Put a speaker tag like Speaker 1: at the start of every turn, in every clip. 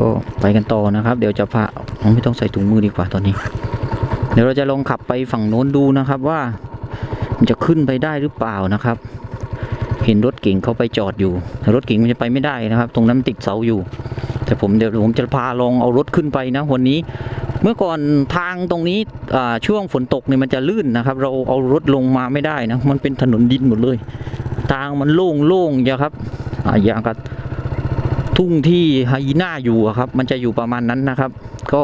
Speaker 1: ก็ไปกันต่อนะครับ เดี๋ยวจะพาไม่ต้องใส่ถุงมือดีกว่าตอนนี้ เดี๋ยวเราจะลองขับไปฝั่งโน้นดูนะครับว่ามันจะขึ้นไปได้หรือเปล่านะครับ เห็นรถเก๋งเขาไปจอดอยู่รถเก๋งมันจะไปไม่ได้นะครับ ตรงนั้นติดเสาอยู่ แต่ผมเดี๋ยวผมจะพาลองเอารถขึ้นไปนะวันนี้ เมื่อก่อนทางตรงนี้ช่วงฝนตกเนี่ยมันจะลื่นนะครับ เราเอารถลงมาไม่ได้นะมันเป็นถนนดินหมดเลย ทางมันโล่งโล่งๆอย่างครับอย่างกับ ทุ่งที่ไฮยีน่าอยู่ครับ มันจะอยู่ประมาณนั้นนะครับ ก็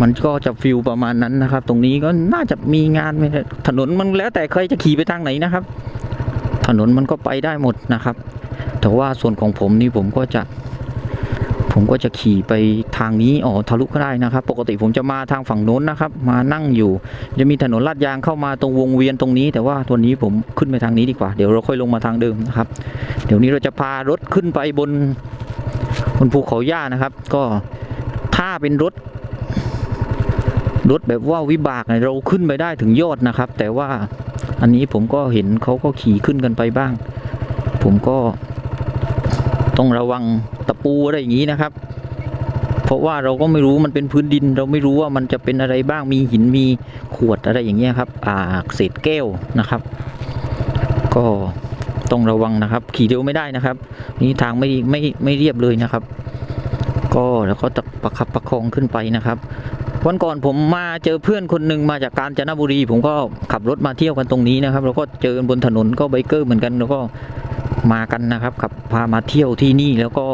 Speaker 1: มันก็จะฟิลประมาณนั้นนะครับ ตรงนี้ก็น่าจะมีงานไมครับถนนมันแล้วแต่ใครจะขี่ไปทางไหนนะครับ ถนนมันก็ไปได้หมดนะครับ แต่ว่าส่วนของผมนี่ผมก็จะ ผมก็จะขี่ไปทางนี้อ๋อทะลุก็ได้นะครับ ปกติผมจะมาทางฝั่งโน้นนะครับ มานั่งอยู่ จะมีถนนลาดยางเข้ามาตรงวงเวียนตรงนี้ แต่ว่าตัวนี้ผมขึ้นไปทางนี้ดีกว่า เดี๋ยวเราค่อยลงมาทางเดิมนะครับ เดี๋ยวนี้เราจะพารถขึ้นไปบนบนภูเขาหญ้านะครับ ก็ถ้าเป็นรถรถแบบว่าวิบากเราขึ้นไปได้ถึงยอดนะครับ แต่ว่าอันนี้ผมก็เห็นเขาก็ขี่ขึ้นกันไปบ้าง ผมก็ต้องระวัง ปูอะไรอย่างนี้นะครับ เพราะว่าเราก็ไม่รู้มันเป็นพื้นดิน เราไม่รู้ว่ามันจะเป็นอะไรบ้างมีหินมีขวดอะไรอย่างเงี้ยครับ อ่าเศษแก้วนะครับ ก็ต้องระวังนะครับ ขี่เร็วไม่ได้นะครับ นี่ทางไม่ไม่ไม่เรียบเลยนะครับ ก็แล้วก็ตะประคับประคองขึ้นไปนะครับวันก่อนผมมาเจอเพื่อนคนหนึ่งมาจากกาญจนบุรี ผมก็ขับรถมาเที่ยวกันตรงนี้นะครับ แล้วก็เจอกันบนถนนก็ไบเกอร์เหมือนกันแล้วก็ มากันนะครับขับพามาเที่ยวที่นี่แล้วก็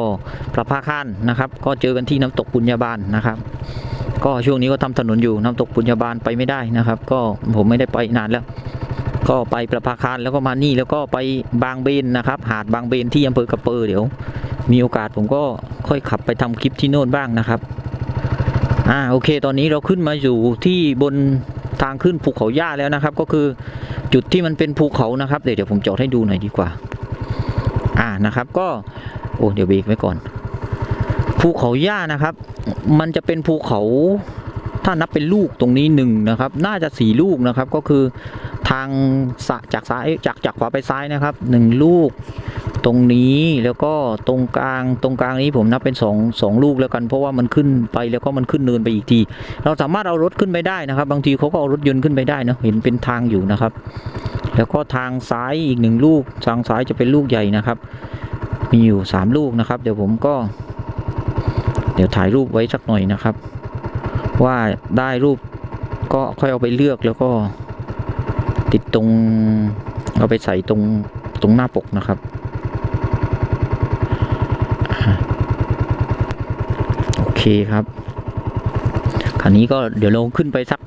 Speaker 1: ประภาคารนะครับ ก็เจอกันที่น้ำตกปุญญาบาลนะครับ ก็ช่วงนี้ก็ทำถนนอยู่น้ำตกปุญญาบาลไปไม่ได้นะครับ ก็ผมไม่ได้ไปนานแล้ว ก็ไปประภาคารแล้วก็มานี่แล้วก็ไปบางเบนนะครับ หาดบางเบนที่อำเภอกระเปอเดี๋ยว มีโอกาสผมก็ค่อยขับไปทำคลิปที่โน่นบ้างนะครับอ่าโอเค ตอนนี้เราขึ้นมาอยู่ที่บนทางขึ้นภูเขาหญ้าแล้วนะครับ ก็คือจุดที่มันเป็นภูเขานะครับเดี๋ยวผมจอดให้ดูหน่อยดีกว่า อ่านะครับก็โอ้เดี๋ยวเบรกไว้ก่อน ภูเขาหญ้านะครับ มันจะเป็นภูเขาถ้านับเป็นลูกตรงนี้หนึ่งนะครับ น่าจะสี่ลูกนะครับ ก็คือทางสะจากซ้ายจากจากขวาไปซ้ายนะครับหนึ่งลูก ตรงนี้แล้วก็ตรงกลางตรงกลางนี้ผมนับเป็นสองสองลูกแล้วกัน เพราะว่ามันขึ้นไปแล้วก็มันขึ้นเนินไปอีกที เราสามารถเอารถขึ้นไปได้นะครับ บางทีเขาก็เอารถยนต์ขึ้นไปได้นะเห็นเป็นทางอยู่นะครับ แล้วก็ทางซ้ายอีกหนึ่งลูก ทางซ้ายจะเป็นลูกใหญ่นะครับ มีอยู่สามลูกนะครับ เดี๋ยวผมก็ เดี๋ยวถ่ายรูปไว้สักหน่อยนะครับ ว่าได้รูปก็ค่อยเอาไปเลือกแล้วก็ ติดตรงเอาไปใส่ตรงตรงหน้าปกนะครับโอเคครับคราวนี้ก็เดี๋ยวเราขึ้นไปสัก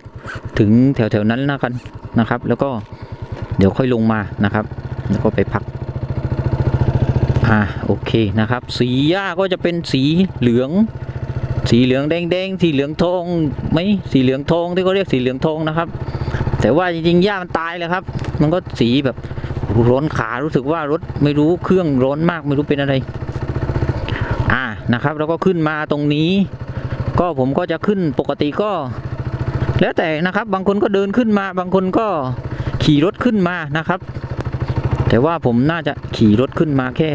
Speaker 1: ถึงแถวๆนั้นนะกันนะครับ แล้วก็ เดี๋ยวค่อยลงมานะครับ แล้วก็ไปพักอ่าโอเคนะครับ สีหญ้าก็จะเป็นสีเหลือง สีเหลืองแดงๆสีเหลืองทองไหมสีเหลืองทองที่เขาเรียกสีเหลืองทองนะครับ แต่ว่าจริงๆหญ้ามันตายแล้วครับ มันก็สีแบบร้อนขารู้สึกว่ารถไม่รู้เครื่องร้อนมากไม่รู้เป็นอะไร อ่านะครับ แล้วก็ขึ้นมาตรงนี้ ก็ผมก็จะขึ้นปกติก็ แล้วแต่นะครับ บางคนก็เดินขึ้นมาบางคนก็ ขี่รถขึ้นมานะครับ แต่ว่าผมน่าจะขี่รถขึ้นมาแค่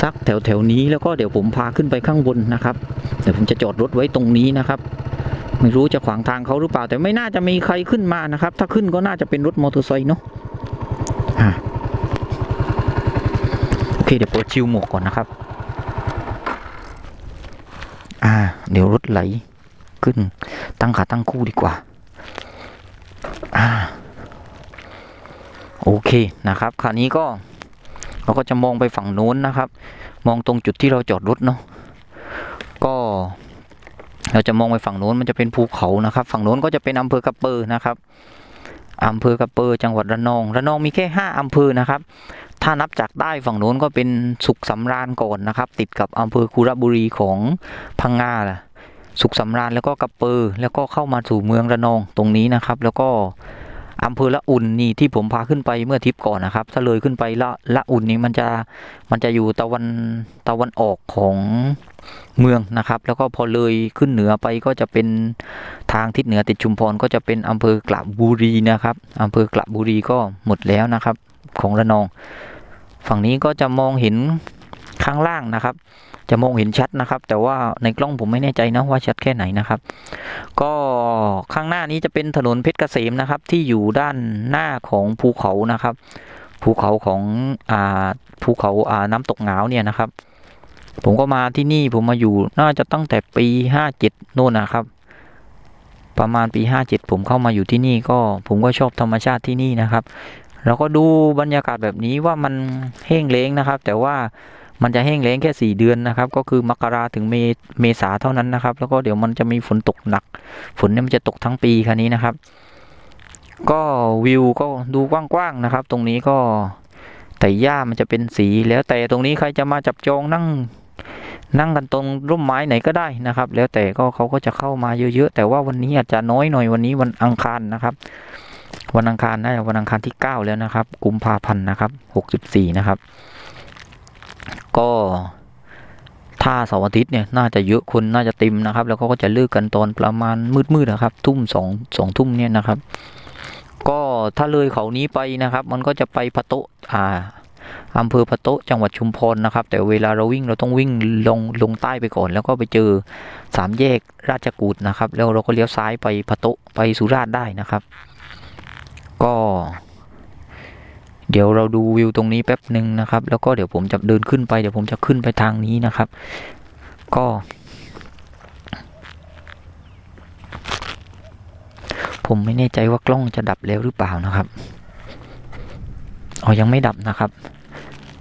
Speaker 1: สักแถวแถวนี้แล้วก็เดี๋ยวผมพาขึ้นไปข้างบนนะครับเดี๋ยวผมจะจอดรถไว้ตรงนี้นะครับ ไม่รู้จะขวางทางเขาหรือเปล่า แต่ไม่น่าจะมีใครขึ้นมานะครับ ถ้าขึ้นก็น่าจะเป็นรถมอเตอร์ไซค์เนาะโอเคเดี๋ยวเปิดชิวหมวกก่อนนะครับ อ่า เดี๋ยวรถไหลขึ้นตั้งขาตั้งคู่ดีกว่า โอเคนะครับคราวนี้ก็เราก็จะมองไปฝั่งโน้นนะครับ มองตรงจุดที่เราจอดรถเนาะก็เราจะมองไปฝั่งโน้นมันจะเป็นภูเขานะครับ ฝั่งโน้นก็จะเป็นอำเภอกระเปอร์นะครับอำเภอกระเปอร์จังหวัดระนองระนองมีแค่ห้าอำเภอนะครับ ถ้านับจากใต้ฝั่งโน้นก็เป็นสุขสำราญก่อนนะครับ ติดกับอำเภอคุระบุรีของพังงาล่ะสุขสำราญแล้วก็กระเปอร์แล้วก็เข้ามาสู่เมืองระนองตรงนี้นะครับ แล้วก็ อำเภอละอุ่นนี่ที่ผมพาขึ้นไปเมื่อทริปก่อนนะครับ ถ้าเลยขึ้นไปละละอุ่นนี่มันจะมันจะอยู่ตะวันตะวันออกของเมืองนะครับ แล้วก็พอเลยขึ้นเหนือไปก็จะเป็นทางทิศเหนือติดชุมพรก็จะเป็นอำเภอกระบุรีนะครับอำเภอกระบุรีก็หมดแล้วนะครับ ของระนอง ฝั่งนี้ก็จะมองเห็นข้างล่างนะครับ จะมองเห็นชัดนะครับ แต่ว่าในกล้องผมไม่แน่ใจนะว่าชัดแค่ไหนนะครับ ก็ข้างหน้านี้จะเป็นถนนเพชรเกษมนะครับ ที่อยู่ด้านหน้าของภูเขานะครับ ภูเขาของอ่าภูเขาอ่าน้ำตกเหงาเนี่ยนะครับ ผมก็มาที่นี่ผมมาอยู่น่าจะตั้งแต่ปีห้าเจ็ดโน่นนะครับ ประมาณปีห้าเจ็ดผมเข้ามาอยู่ที่นี่ก็ผมก็ชอบธรรมชาติที่นี่นะครับแล้วก็ดูบรรยากาศแบบนี้ว่ามันแห้งแล้งนะครับ แต่ว่า มันจะแห้งแล้งแค่สี่เดือนนะครับ ก็คือมกราถึงเมเมษาเท่านั้นนะครับ แล้วก็เดี๋ยวมันจะมีฝนตกหนัก ฝนเนี่ยมันจะตกทั้งปีคันนี้นะครับ ก็วิวก็ดูกว้างๆนะครับ ตรงนี้ก็แต่หญ้ามันจะเป็นสีแล้วแต่ตรงนี้ใครจะมาจับจองนั่งนั่งกันตรงร่มไม้ไหนก็ได้นะครับ แล้วแต่ก็เขาก็จะเข้ามาเยอะๆแต่ว่าวันนี้อาจจะน้อยหน่อยวันนี้วันอังคารนะครับ วันอังคารน่าจะวันอังคารที่ 9 แล้วนะครับ กุมภาพันธ์นะครับ64นะครับ ก็ถ้าเสาร์อาทิตย์เนี่ยน่าจะเยอะคนน่าจะเต็มนะครับ แล้วเขาก็จะเลิกกันตอนประมาณมืดๆนะครับ ทุ่มสองสองทุ่มเนี่ยนะครับ ก็ถ้าเลยเขานี้ไปนะครับ มันก็จะไปพะโตอ่าอำเภอพะโตจังหวัดชุมพรนะครับ แต่เวลาเราวิ่งเราต้องวิ่งลงลงใต้ไปก่อน แล้วก็ไปเจอสามแยกราชกูดนะครับ แล้วเราก็เลี้ยวซ้ายไปพะโตไปสุราษฎร์ได้นะครับ ก็ เดี๋ยวเราดูวิวตรงนี้แป๊บหนึ่งนะครับ แล้วก็เดี๋ยวผมจะเดินขึ้นไปเดี๋ยวผมจะขึ้นไปทางนี้นะครับ ก็ ผมไม่แน่ใจว่ากล้องจะดับแล้วหรือเปล่านะครับอ๋อยังไม่ดับนะครับ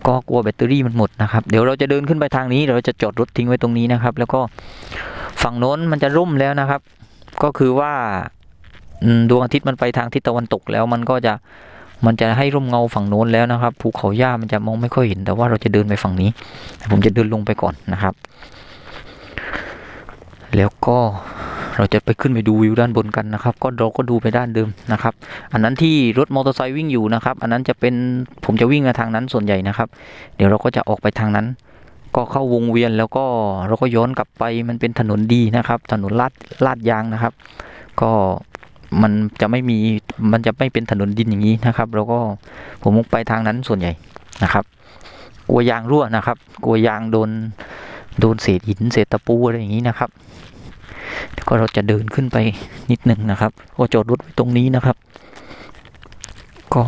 Speaker 1: ก็กลัวแบตเตอรี่มันหมดนะครับ เดี๋ยวเราจะเดินขึ้นไปทางนี้เดี๋ยวเราจะจอดรถทิ้งไว้ตรงนี้นะครับ แล้วก็ฝั่งโน้นมันจะร่มแล้วนะครับ ก็คือว่าดวงอาทิตย์มันไปทางทิศตะวันตกแล้วมันก็จะ มันจะให้ร่มเงาฝั่งโน้นแล้วนะครับภูเขาหญ้ามันจะมองไม่ค่อยเห็น แต่ว่าเราจะเดินไปฝั่งนี้ ผมจะเดินลงไปก่อนนะครับ แล้วก็เราจะไปขึ้นไปดูวิวด้านบนกันนะครับ ก็เราก็ดูไปด้านเดิมนะครับ อันนั้นที่รถมอเตอร์ไซค์วิ่งอยู่นะครับ อันนั้นจะเป็นผมจะวิ่งมาทางนั้นส่วนใหญ่นะครับ เดี๋ยวเราก็จะออกไปทางนั้น ก็เข้าวงเวียนแล้วก็เราก็ย้อนกลับไปมันเป็นถนนดีนะครับ ถนนลาดลาดยางนะครับ ก็ มันจะไม่มีมันจะไม่เป็นถนนดินอย่างนี้นะครับ แล้วก็ผมมุกไปทางนั้นส่วนใหญ่นะครับ กลัวยางรั่วนะครับ กลัวยางโดนโดนเศษหินเศษตะปูอะไรอย่างนี้นะครับก็เราจะเดินขึ้นไปนิดหนึ่งนะครับก็จอดรถไว้ตรงนี้นะครับ ก็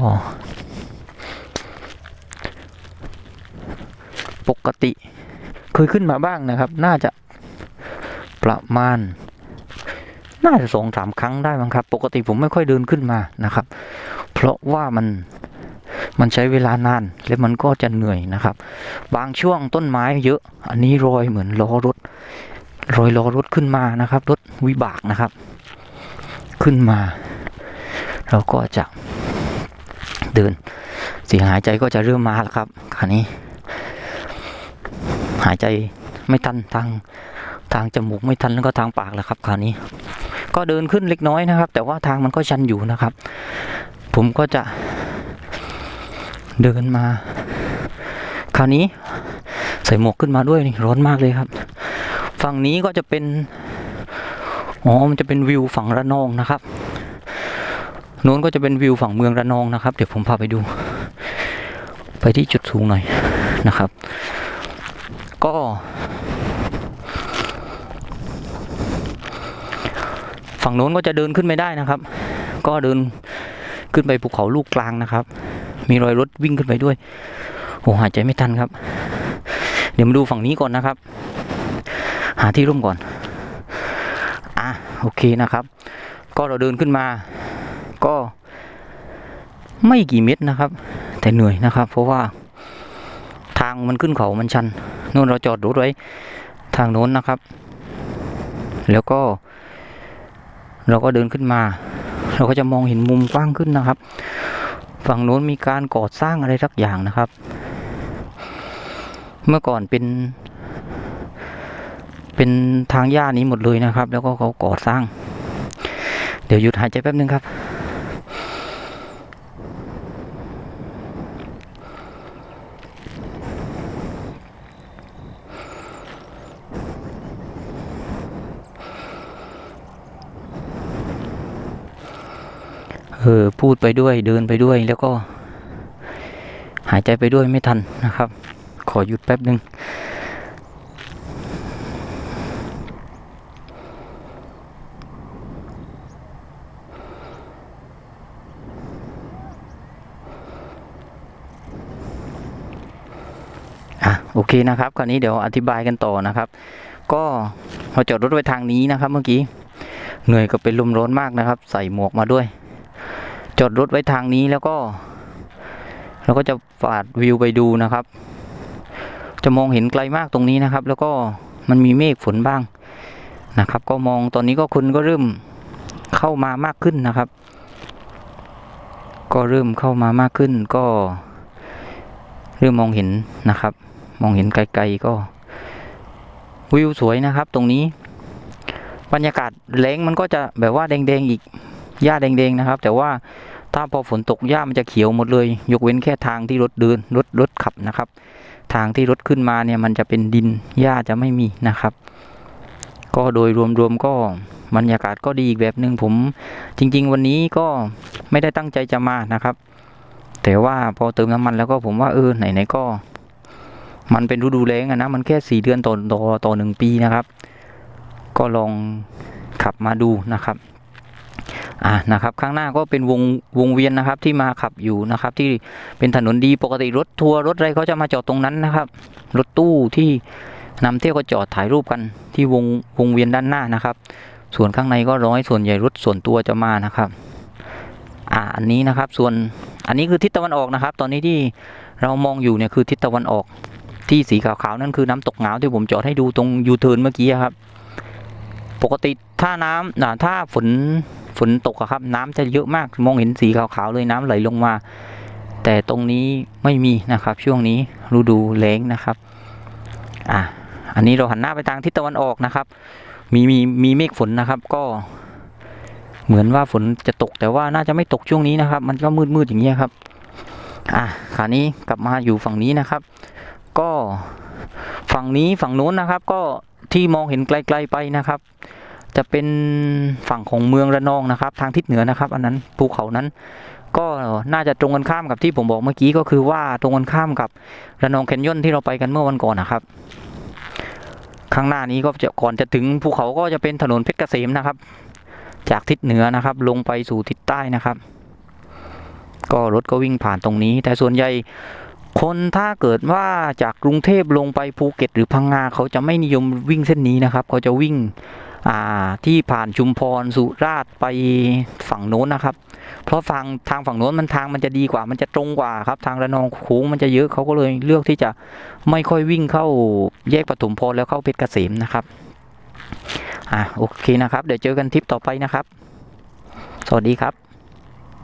Speaker 1: ปกติเคยขึ้นมาบ้างนะครับ น่าจะประมาณ น่าจะสองสามครั้งได้มั้งครับ ปกติผมไม่ค่อยเดินขึ้นมานะครับ เพราะว่ามันมันใช้เวลานานและมันก็จะเหนื่อยนะครับ บางช่วงต้นไม้เยอะ อันนี้รอยเหมือนล้อรถรอยล้อรถขึ้นมานะครับ รถวิบากนะครับ ขึ้นมา เราก็จะเดินเสียงหายใจก็จะเริ่มมาแล้วครับคราวนี้ หายใจไม่ทันทางทางจมูกไม่ทันแล้วก็ทางปากแล้วครับคราวนี้ ก็เดินขึ้นเล็กน้อยนะครับ แต่ว่าทางมันก็ชันอยู่นะครับ ผมก็จะเดินมา คราวนี้ใส่หมวกขึ้นมาด้วยนี่ร้อนมากเลยครับ ฝั่งนี้ก็จะเป็นอ๋อมันจะเป็นวิวฝั่งระนองนะครับโน้นก็จะเป็นวิวฝั่งเมืองระนองนะครับ เดี๋ยวผมพาไปดู ไปที่จุดสูงหน่อยนะครับ ก็ ฝั่งโน้นก็จะเดินขึ้นไม่ได้นะครับ ก็เดินขึ้นไปภูเขาลูกกลางนะครับ มีรอยรถวิ่งขึ้นไปด้วย โอ้หายใจไม่ทันครับ เดี๋ยวมาดูฝั่งนี้ก่อนนะครับ หาที่ร่มก่อน อะโอเคนะครับ ก็เราเดินขึ้นมา ก็ไม่กี่เมตรนะครับ แต่เหนื่อยนะครับ เพราะว่าทางมันขึ้นเขามันชันนู่นเราจอดรถไว้ทางโน้นนะครับ แล้วก็ เราก็เดินขึ้นมา เราก็จะมองเห็นมุมกว้างขึ้นนะครับ ฝั่งโน้นมีการก่อสร้างอะไรสักอย่างนะครับ เมื่อก่อนเป็น เป็นทางหญ้านี้หมดเลยนะครับ แล้วก็เขาก่อสร้าง เดี๋ยวหยุดหายใจแป๊บนึงครับ เออพูดไปด้วยเดินไปด้วยแล้วก็ หายใจไปด้วยไม่ทันนะครับ ขอหยุดแป๊บหนึ่งโอเคนะครับ คราวนี้เดี๋ยวอธิบายกันต่อนะครับ ก็พอจอดรถไว้ทางนี้นะครับ เมื่อกี้ เหนื่อยก็บเป็นลมร้อนมากนะครับ ใส่หมวกมาด้วย จอดรถไว้ทางนี้แล้วก็เราก็จะฝาดวิวไปดูนะครับ จะมองเห็นไกลมากตรงนี้นะครับ แล้วก็มันมีเมฆฝนบ้างนะครับ ก็มองตอนนี้ก็คนก็เริ่มเข้ามามากขึ้นนะครับ ก็เริ่มเข้ามามากขึ้นก็ เริ่มมองเห็นนะครับ มองเห็นไกลๆก็ วิวสวยนะครับ ตรงนี้ บรรยากาศแล้งมันก็จะแบบว่าแดงๆอีกหญ้าแดงๆนะครับ แต่ว่า ถ้าพอฝนตกหญ้ามันจะเขียวหมดเลย ยกเว้นแค่ทางที่รถเดินรถรถขับนะครับ ทางที่รถขึ้นมาเนี่ยมันจะเป็นดินหญ้าจะไม่มีนะครับ ก็โดยรวมๆก็บรรยากาศก็ดีอีกแบบหนึ่งผมจริง ๆ วันนี้ก็ไม่ได้ตั้งใจจะมานะครับ แต่ว่าพอเติมน้ำมันแล้วก็ผมว่าเออไหนๆก็ มันเป็นฤดูแล้งอะนะมันแค่สี่เดือนต่อต่อต่อหนึ่งปีนะครับ ก็ลองขับมาดูนะครับ อ่านะครับข้างหน้าก็เป็นวงวงเวียนนะครับที่มาขับอยู่นะครับ ที่เป็นถนนดีปกติรถทัวร์รถอะไรเขาจะมาจอดตรงนั้นนะครับ รถตู้ที่นำเที่ยวก็จอดถ่ายรูปกันที่วงวงเวียนด้านหน้านะครับ ส่วนข้างในก็ร้อยส่วนใหญ่รถส่วนตัวจะมานะครับอ่าอันนี้นะครับส่วนอันนี้คือทิศตะวันออกนะครับ ตอนนี้ที่เรามองอยู่เนี่ยคือทิศตะวันออกที่สีขาวๆนั่นคือน้ำตกเหงาที่ผมจอดให้ดูตรงยูเทิร์นเมื่อกี้ครับ ปกติถ้าน้ำถ้าฝน ฝนตกครับ น้ำจะเยอะมากมองเห็นสีขาวๆเลยน้ำไหลลงมา แต่ตรงนี้ไม่มีนะครับ ช่วงนี้ฤดูแล้งนะครับ อะอันนี้เราหันหน้าไปทางทิศตะวันออกนะครับ มีมีมีเมฆฝนนะครับ ก็ เหมือนว่าฝนจะตกแต่ว่าน่าจะไม่ตกช่วงนี้นะครับ มันก็มืดๆอย่างเงี้ยครับ อะคราวนี้กลับมาอยู่ฝั่งนี้นะครับ ก็ฝั่งนี้ฝั่งนู้นนะครับ ก็ที่มองเห็นไกล ๆไปนะครับ จะเป็นฝั่งของเมืองระนองนะครับ ทางทิศเหนือนะครับ อันนั้นภูเขานั้น ก็น่าจะตรงกันข้ามกับที่ผมบอกเมื่อกี้ก็คือว่าตรงกันข้ามกับระนองแคนยอนที่เราไปกันเมื่อวันก่อนนะครับ ข้างหน้านี้ก็จะก่อนจะถึงภูเขาก็จะเป็นถนนเพชรเกษมนะครับ จากทิศเหนือนะครับ ลงไปสู่ทิศใต้นะครับ ก็รถก็วิ่งผ่านตรงนี้ แต่ส่วนใหญ่คนถ้าเกิดว่าจากกรุงเทพลงไปภูเก็ต หรือพังงาเขาจะไม่นิยมวิ่งเส้นนี้นะครับ เขาจะวิ่ง อ่าที่ผ่านชุมพรสุราษฎร์ไปฝั่งโน้นนะครับ เพราะฝั่งทางฝั่งโน้นมันทางมันจะดีกว่า มันจะตรงกว่าครับทางระนองโค้งมันจะเยอะเขาก็เลยเลือกที่จะไม่ค่อยวิ่งเข้าแยกปฐมพรแล้วเข้าเพชรเกษมนะครับอ่าโอเคนะครับ เดี๋ยวเจอกันทริปต่อไปนะครับ สวัสดีครับ